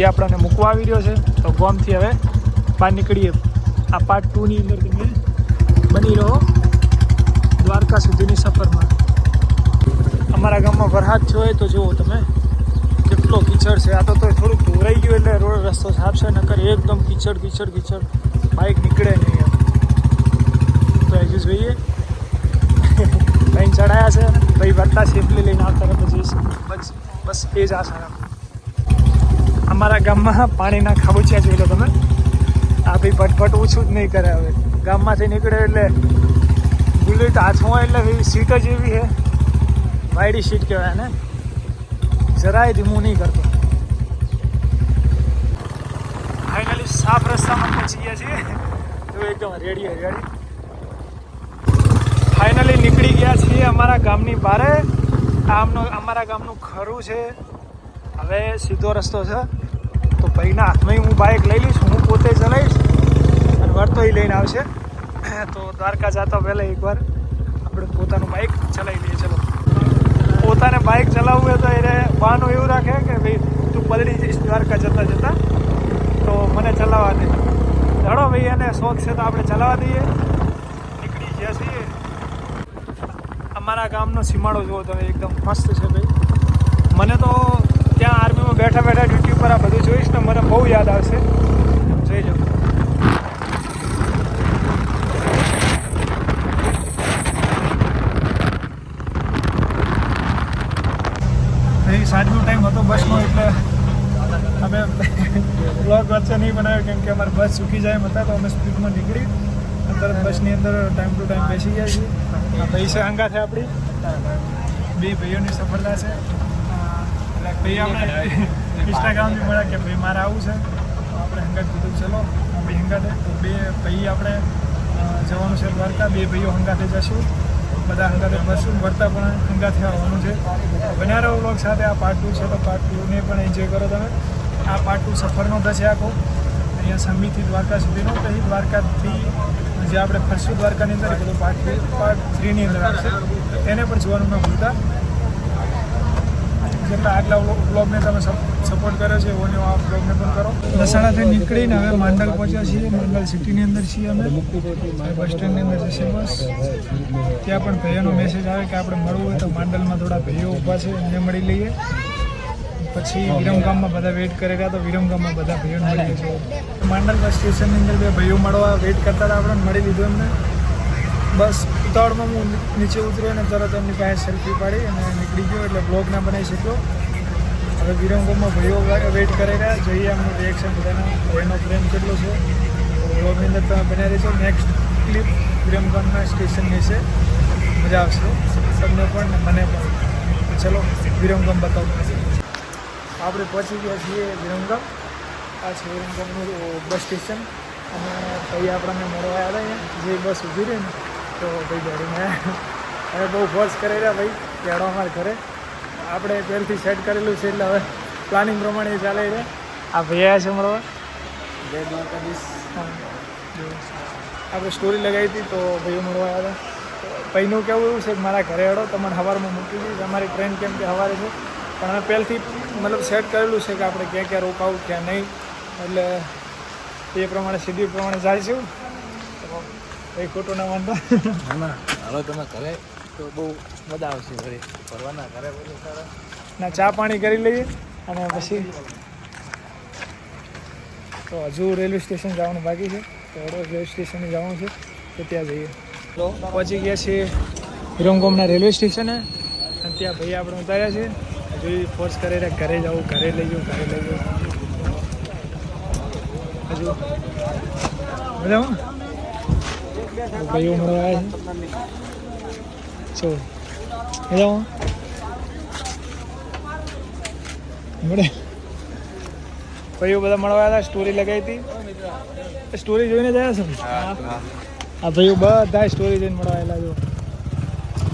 ભાઈ આપણને મૂકવા આવી રહ્યો છે, તો ગોમથી હવે બહાર નીકળીએ. આ પાર્ટ ટુની અંદર તમે બની રહો દ્વારકા સુધીની સફરમાં. અમારા ગામમાં વરસાદ થયો હોય તો જુઓ તમે, કેટલો કીચડ છે. આ તો તોય થોડુંક ધોરાઈ ગયું એટલે રોડ રસ્તો સાફ છે, નકર એકદમ કીચડ કીચડ કીચડ. બાઇક નીકળે નહીં એમ. તો હજુ જોઈએ. ભાઈ ચડાયા છે ભાઈ વધતા સેફલી લઈને આવતા પછી બસ બસ એ જ આશા અમારા ગામમાં પાણીના ખાબોચિયા જોઈ લો તમે. આ ફટફટ ઓછું જ નહીં કરે હવે. ગામમાંથી નીકળે એટલે બુલેટ હાથમાં એટલે એવી સીટ જ એવી છે. વાયડી સીટ કહેવાય ને જરાય ધીમું નહીં કરતો. ફાઇનલી સાફ રસ્તામાં પહોંચી ગયા છીએ. તો એકદમ રેડી રેડી ફાઇનલી નીકળી ગયા છીએ અમારા ગામની બારે. આમનો, અમારા ગામનું ખરું છે. હવે સીધો રસ્તો છે. ભાઈના હાથમાં હું બાઇક લઈ લઈશ, હું પોતે ચલાવીશ અને વર્તો લઈને આવશે. તો દ્વારકા જતા પહેલાં એકવાર આપણે પોતાનું બાઇક ચલાવી લઈએ, ચલો. પોતાને બાઇક ચલાવવું હોય તો એને બહાનું એવું રાખે કે ભાઈ તું પલડી જઈશ દ્વારકા જતા જતા. તો મને ચલાવવા દે. ચડો ભાઈ, એને શોખ છે તો આપણે ચલાવવા દઈએ. નીકળી ગયા છીએ. અમારા ગામનો સીમાડો જુઓ તમે, એકદમ મસ્ત છે ભાઈ. મને તો ત્યાં આર્મીમાં બેઠા બેઠા ડ્યુટી પર આ બધું જોઈશ ને મને બહુ યાદ આવશે. જોઈ એ સાંજનો ટાઈમ હતો બસનો એટલે અમે બ્લોક વચ્ચે નહીં બનાવ્યો કેમ કે અમારે બસ ચૂકી જાય હતા તો અમે સ્પીડમાં નીકળી અંદર બસની અંદર ટાઈમ ટુ ટાઈમ બેસી ગયા છીએ. પૈસા અંગા છે આપણી. બે ભાઈઓની સફળતા છે. ભાઈ, આપણે ઇન્સ્ટાગ્રામથી મળ્યા કે ભાઈ મારે આવું છે. આપણે હંગાત કીધું, ચલો, ભાઈ હંગાતે. બે ભાઈ આપણે જવાનું છે દ્વારકા. બે ભાઈઓ હંગાતે જશું. બધા હંગાતે બસું વર્તા પણ હંગાતે આવવાનું છે. બન્યા રહો વ્લોગ સાથે. આ પાર્ટ ટુ છે તો પાર્ટ ટુને પણ એન્જોય કરો તમે. આ પાર્ટ ટુ સફરનો થશે આખો. અહીંયા સમીથી દ્વારકા સુધીનો. પછી દ્વારકાથી જે આપણે ફરશું દ્વારકાની અંદર, એ બધું પાર્ટ પાર્ટ થ્રીની અંદર આવશે. એને પણ જોવાનું ન ભૂલતા. જેટલા આટલા બ્લોગને તમે સપોર્ટ કર્યો છે, એવો આ બ્લોગને પણ કરો. મહેસાણાથી નીકળીને હવે માંડલ પહોંચ્યા છીએ, માંડલ સિટીની અંદર છીએ અમે. બસ સ્ટેન્ડની અંદર જશે બસ. ત્યાં પણ ભાઈઓનો મેસેજ આવે કે આપણે મળવું હોય તો માંડલમાં થોડા ભાઈઓ ઊભા છે, એમને મળી લઈએ. પછી વિરમગામમાં બધા વેઇટ કરી રહ્યા તો વિરમગામમાં બધા ભૈયો મળીએ છીએ. માંડલ બસ સ્ટેશનની અંદર બે ભાઈઓ મળવા વેઇટ કરતા હતા, આપણે મળી લીધું એમને. બસ ઉતાવળમાં હું નીચે ઉતર્યો અને તરત એમની પાસે સેલ્ફી પાડી અને નીકળી ગયો એટલે બ્લોગ ના બનાવી શક્યો. હવે વિરંગોમાં ભાઈઓ વેઇટ કરી રહ્યા, જોઈએ એમનું રિએક્શન બધાના. ભાઈનો પ્રેમ કેટલો છે? બ્લોગની અંદર તમે બનાવી રહેશો. નેક્સ્ટ ક્લિપ વિરમગામના સ્ટેશન વિશે મજા આવશે. તમને પણ, મને પણ. ચલો વિરમગામ બતાવો. આપણે પહોંચી ગયા છીએ વિરમગામ આ છે વિરમગામનું બસ સ્ટેશન અને ભાઈ આપણને મળવા આવ્યા જે બસ ઊભી રહી ને તો ભાઈ ગાડીને હવે બહુ ફોર્સ કરી રહ્યા ભાઈ કેળો અમારે ઘરે. આપણે પહેલથી સેટ કરેલું છે એટલે હવે પ્લાનિંગ પ્રમાણે ચાલે છે. આ ભાઈ છે મળવા જય દ્વારકાધીશ. આપણે સ્ટોરી લગાવી હતી તો ભાઈઓ મળવા આવ્યા ભાઈનું કેવું એવું છે કે મારા ઘરે હેડો તમને સવારમાં મૂકી દઈશ. અમારી ટ્રેન કેમ કે સવારે છે. પણ અમે પહેલથી મતલબ સેટ કરેલું છે કે આપણે ક્યાં ક્યાં રોકાવું ક્યાં નહીં. એટલે એ પ્રમાણે સીધી પ્રમાણે જાય તો કંઈ ખોટું ના વાંધો ના હવે તમે ઘરે તો બહુ મજા આવશે ઘરે. ફરવાના ઘરે બધું સારા. ના ચા પાણી કરી લઈએ અને પછી તો હજુ રેલવે સ્ટેશન જવાનું બાકી છે. તો રેલવે સ્ટેશને જવાનું છે. તો ત્યાં જઈએ. તો પહોંચી ગયા છીએ વિરમગોમના રેલવે સ્ટેશને. અને ત્યાં ભાઈ આપણે ઉતાર્યા છે. હજુ ફોર્સ કરે ઘરે જવું ઘરે લઈ જવું ઘરે લઈ જવું. હજુ. મજામાં? ભાઈઓ મળવા આવ્યા છે. ચો મજામાં? મળે. ભાઈઓ બધા મળવા આવ્યા સ્ટોરી લગાવી હતી. સ્ટોરી જોઈને જ છે આ ભાઈઓ બધા સ્ટોરી જોઈને મળવા આવેલા જો.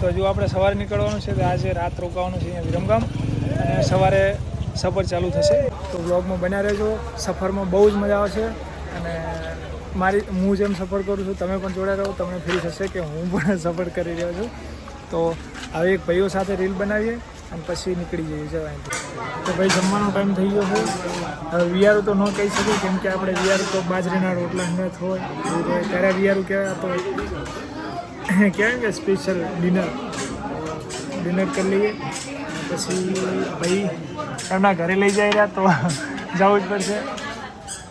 તો હજુ આપણે સવારે નીકળવાનું છે આજે રાત રોકાવાનું છે અહીંયા વિરમગામ. અને સવારે સફર ચાલુ થશે. તો બ્લોગમાં બન્યા રહેજો. સફરમાં બહુ જ મજા આવશે. અને મારી હું જેમ સફર કરું છું, તમે પણ જોડે રહો, તમને ફીલ થશે કે હું પણ સફર કરી રહ્યો છું. તો હવે એક ભાઈઓ સાથે રીલ બનાવીએ અને પછી નીકળી જઈએ જવાય તો ભાઈ, જમવાનો ટાઈમ થઈ ગયો છે. હવે વિયારું તો ન કહી શકું, કેમ કે આપણે વિયારું તો બાજરીના રોટલા હંગાત હોય હોય. ત્યારે વિયારું કહેવાય, તો કહેવાય કે સ્પેશિયલ ડિનર ડિનર કરી લઈએ. પછી ભાઈ એમના ઘરે લઈ જાય રહ્યા, તો જવું જ પડશે.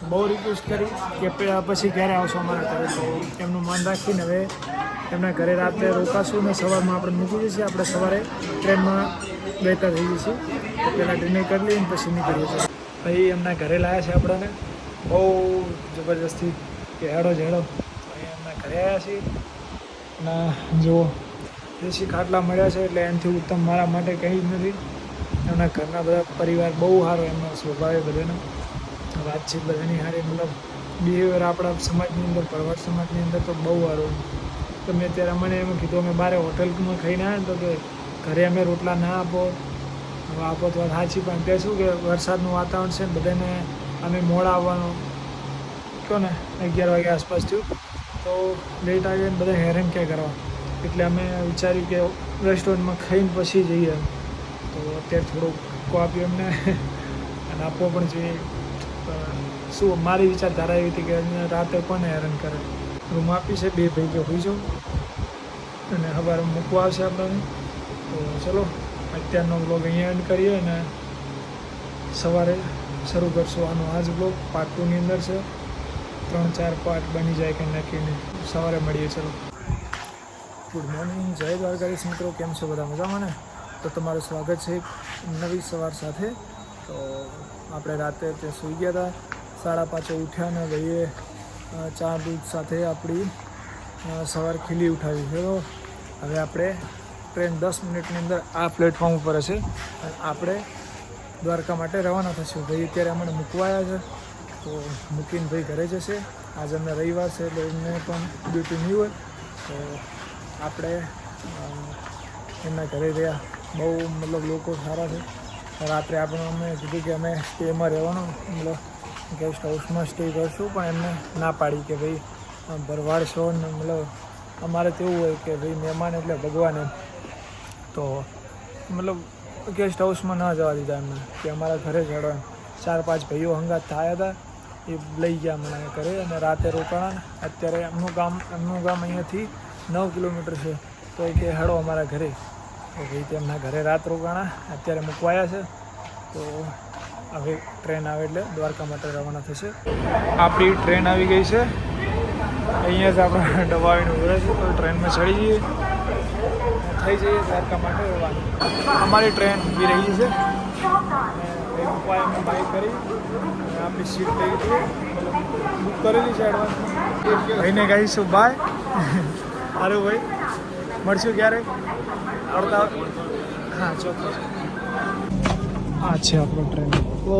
બહુ રિક્વેસ્ટ કરી કે પછી ક્યારે આવશો અમારા ઘરે. તો એમનું માન રાખીને હવે એમના ઘરે રાત્રે રોકાશું ને સવારમાં આપણે મૂકી દઈશું. આપણે સવારે ટ્રેનમાં બેઠા થઈ જઈશું. તો પહેલાં ડિનર કરી લઈએ પછી નીકળીએ. છીએ ભાઈ, એમના ઘરે લાવ્યા છે આપણને. બહુ જબરજસ્તી કે હેડો ઝેડો અહીં એમના ઘરે આવ્યા છીએ. અને જુઓ, દેશી ખાટલા મળ્યા છે એટલે એનાથી ઉત્તમ મારા માટે કંઈ જ નથી. એમના ઘરના બધા પરિવાર બહુ સારો એમનો સ્વભાવ બધાનો. વાતચીત બધાની સારી મતલબ બિહેવિયર આપણા સમાજની અંદર, પરવાર સમાજની અંદર તો બહુ સારું તો મેં ત્યારે મને એમ કીધું, અમે બારે હોટલમાં ખાઈને આવ્યા તો કે ઘરે અમે રોટલા ના આપો. હવે આપો તો સાચી, પણ તે શું કે વરસાદનું વાતાવરણ છે ને બધાને અમે મોડા આવવાનું. કહો ને, અગિયાર વાગ્યા આસપાસ થયું. તો લેટ આવીને બધા હેરાન ક્યાં કરવા? એટલે અમે વિચાર્યું કે રેસ્ટોરન્ટમાં ખાઈને પછી જઈએ તો અત્યારે થોડુંક આપ્યું એમને અને આપવો પણ જોઈએ. શું મારી વિચારધારા એવી હતી કે રાતે કોને હેરાન કરે? રૂમ આપી છે, બે ભાઈ કે હોઈ જાઉં અને સવારે મૂકવા આવશે આપણને. તો ચલો, અત્યારનો બ્લોગ અહીંયા એન્ડ કરીએ અને સવારે શરૂ કરશું આનો આ જ બ્લોગ પાર્ટ ટુની અંદર છે. ત્રણ, ચાર પાર્ટ બની જાય કે નક્કીને સવારે મળીએ, ચલો. ગુડ મોર્નિંગ જય દ્વારકાધીશ મિત્રો. કેમ છો બધા? મજામાં ને? તો તમારું સ્વાગત છે નવી સવાર સાથે. તો આપણે રાતે ત્યાં સૂઈ ગયા હતા. સાડા પાંચે ઉઠ્યા ને ભાઈએ ચા દૂધ સાથે આપણી સવાર ખીલી ઉઠાવી. છે તો હવે આપણે ટ્રેન દસ મિનિટની અંદર આ પ્લેટફોર્મ ઉપર હશે અને આપણે દ્વારકા માટે રવાના થશું. ભાઈ અત્યારે અમને મૂકવાયા છે, તો મૂકીને ભાઈ ઘરે જશે. આજે અમને રવિવાર છે એટલે એમને પણ ડ્યુટી નહીં હોય. તો આપણે એમના ઘરે રહ્યા બહુ મતલબ લોકો સારા છે. રાત્રે આપણે અમે કીધું કે અમે સ્ટેમાં રહેવાનું. મતલબ ગેસ્ટ હાઉસમાં સ્ટે કરશું, પણ એમને ના પાડી કે ભાઈ ભરવાડ છો ને મતલબ અમારે તો એવું હોય કે ભાઈ મહેમાન એટલે ભગવાન એમ. તો મતલબ ગેસ્ટ હાઉસમાં ન જવા દીધા એમને, કે અમારા ઘરે એમ. ચાર પાંચ ભાઈઓ હંગાત થયા હતા, એ લઈ ગયા મને ઘરે અને રાતે રોકાણા અત્યારે એમનું ગામ એમનું ગામ અહીંયાથી નવ કિલોમીટર છે, તો એ કે હેડો અમારા ઘરે. તો ભાઈ તેમના ઘરે રાત રોકાણા, અત્યારે મૂકવાયા છે. તો હવે ટ્રેન આવે એટલે દ્વારકા માટે રવાના થશે. આપણી ટ્રેન આવી ગઈ છે. અહીંયા જ આપણે દબાવીને ઉભરે છે તો ટ્રેનમાં ચડી જઈએ. થઈ જઈએ દ્વારકા માટે રવાના. અમારી ટ્રેન ઊભી રહી છે. અને એ અમે બાઇક કરી. આપણી સીટ હતી બુક કરેલી છે એડવાન્સ ભાઈને કહીશું બાય અરે ભાઈ. મળશું ક્યારે અડધા હા, ચોક્કસ. આ છે આપણો ટ્રેન. તો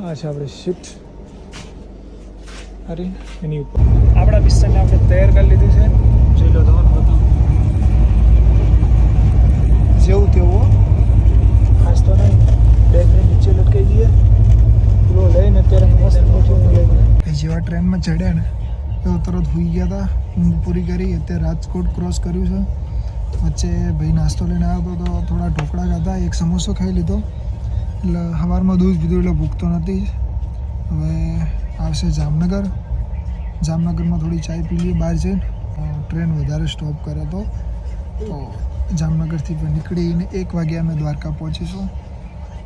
આ છે આપણી શિફ્ટ અરે એની ઉપર આપણા બિસ્તરને આપણે તૈયાર કરી લીધું છે જોઈ લો તમને બતાવું જેવું તેવું હો. ખાસ તો નહીં બેગને નીચે લટકાઈ દઈએ પેલો લઈને અત્યારે મસ્ત મોટી લઈને જેવા ટ્રેનમાં ચડ્યા ને, તો તરત હોઈ ગયા હતા ઊંઘ પૂરી કરી, અત્યારે રાજકોટ ક્રોસ કર્યું છે. વચ્ચે ભાઈ નાસ્તો લઈને આવ્યો હતો તો થોડા ઢોકળા ખાધા, એક સમોસો ખાઈ લીધો. એટલે સવારમાં દૂધ પીધું એટલે ભૂખતો નથી. હવે આવશે જામનગર. જામનગરમાં થોડી ચાય પી લઈએ, બહાર જઈને. ટ્રેન વધારે સ્ટોપ કરે તો. તો જામનગરથી નીકળીને એક વાગે અમે દ્વારકા પહોંચીશું.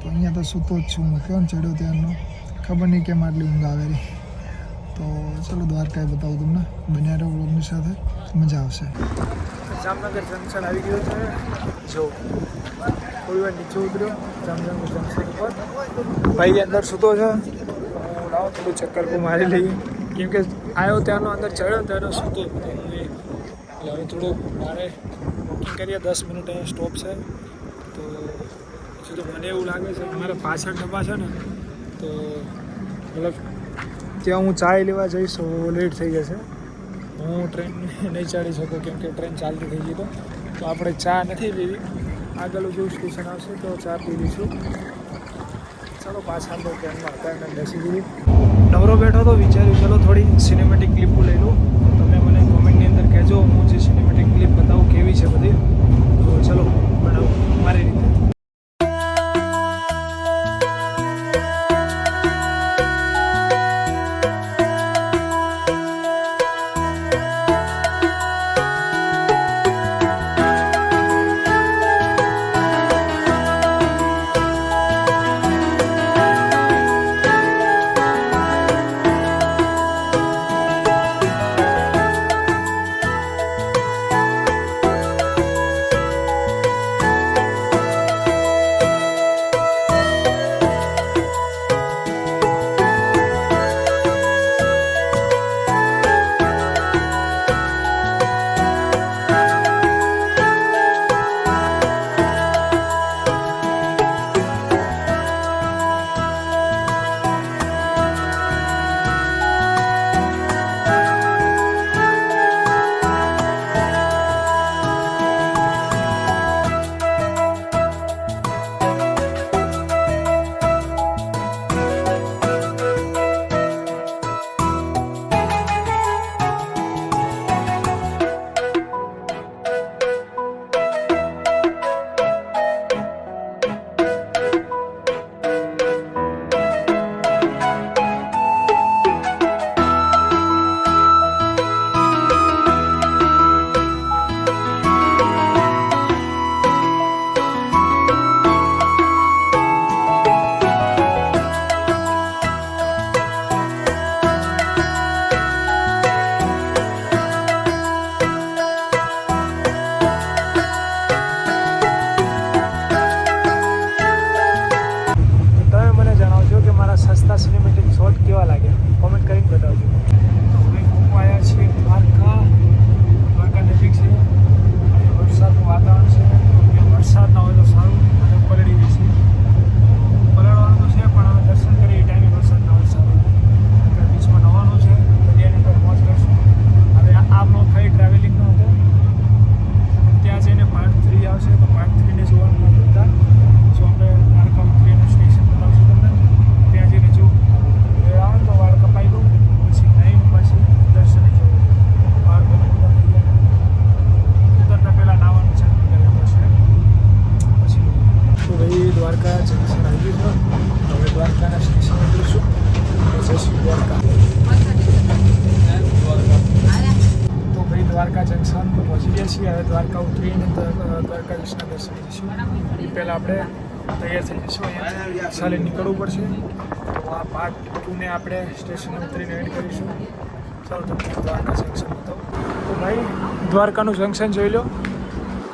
તો અહીંયા તો સૂતો જ છું હું. કેમ ચડ્યો ત્યારનો ખબર નહીં કેમ આટલી ઊંઘ આવેલી તો ચલો દ્વારકાએ બતાવું તમને. બન્યા રહો વ્લોગની સાથે. મજા આવશે. જામનગર જંકશન આવી ગયું છે. જો, થોડી વાર નીચે ઉતર્યો. જામનગર જંકશન ઉપર. ભાઈ અંદર સૂતો છે. હું લાવો, થોડું ચક્કર પર મારી લઈએ. કેમ કે આવ્યો ત્યાંનો અંદર ચડ્યો ત્યાંનો સૂતો. એટલે હવે થોડુંક મારે બુકિંગ કરીએ. દસ મિનિટ અહીંયા સ્ટોપ છે. તો મને એવું લાગે છે કે મારા પાછળ ડબ્બા છે ને, તો મતલબ ત્યાં હું ચાય લેવા જઈશ, તો લેટ થઈ જશે. હું ટ્રેન નહીં ચડી શકું કેમ કે ટ્રેન ચાલતી થઈ ગઈ તો. તો આપણે ચા નથી લેવી આગળ જેવું સ્ટેશન આવશે તો ચા પી લઈશું. ચાલો પાછા તો ટ્રેનમાં હતા અને બેસી દીધી નવરો બેઠો તો વિચાર્યું ચલો થોડી સિનેમેટિક ક્લિપો લઈ તો તમે મને કોમેન્ટની અંદર કહેજો, હું જે સિનેમેટિક ક્લિપ બતાવું કેવી છે બધી. તો ચલો, બનાવું. મારી રીતે. ઉતરીને દ- દર્શન જઈશું એ પહેલાં આપણે તૈયાર થઈ જઈશું અહીંયા. સાલે નીકળવું પડશે. તો આ પાર્ટ ટુને આપણે સ્ટેશને ઉતરીને એડ કરીશું. ચાલો તમને દ્વારકા જંક્શન બતાવો. તો ભાઈ દ્વારકાનું જંક્શન જોઈ લો.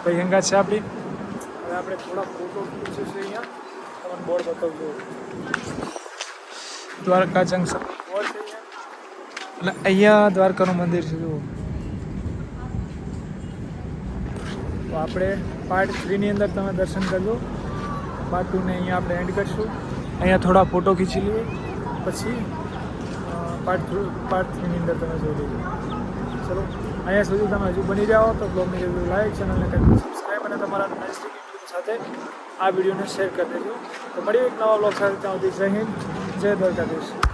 ભાઈ હંગાત છે આપણી? હવે આપણે થોડા ફોટો ખીચીશું અહીંયા. તમને બોર્ડ બતાવજો દ્વારકા જંક્શન બોર્ડ છે અહીંયા. એટલે અહીંયા દ્વારકાનું મંદિર છે જુઓ. તો આપણે પાર્ટ થ્રીની અંદર તમે દર્શન કરજો પાર્ટ ટુને અહીંયા આપણે એન્ડ કરશું. અહીંયા થોડા ફોટો ખીચી લઈએ. પછી પાર્ટ થ્રુ પાર્ટ થ્રીની અંદર તમે જોઈ લેજો. ચલો, અહીંયા સુધી તમે હજુ બની જાઓ તો બ્લોગને જરૂર લાઈક ચેનલને કરી સબસ્ક્રાઈબ અને તમારા નજીક સાથે આ વિડીયોને શેર કરી દેજો. તો મળીએ એક નવા બ્લોગ સાથે ત્યાં સુધી. જય હિન્દ, જય દ્વારકાધીશ.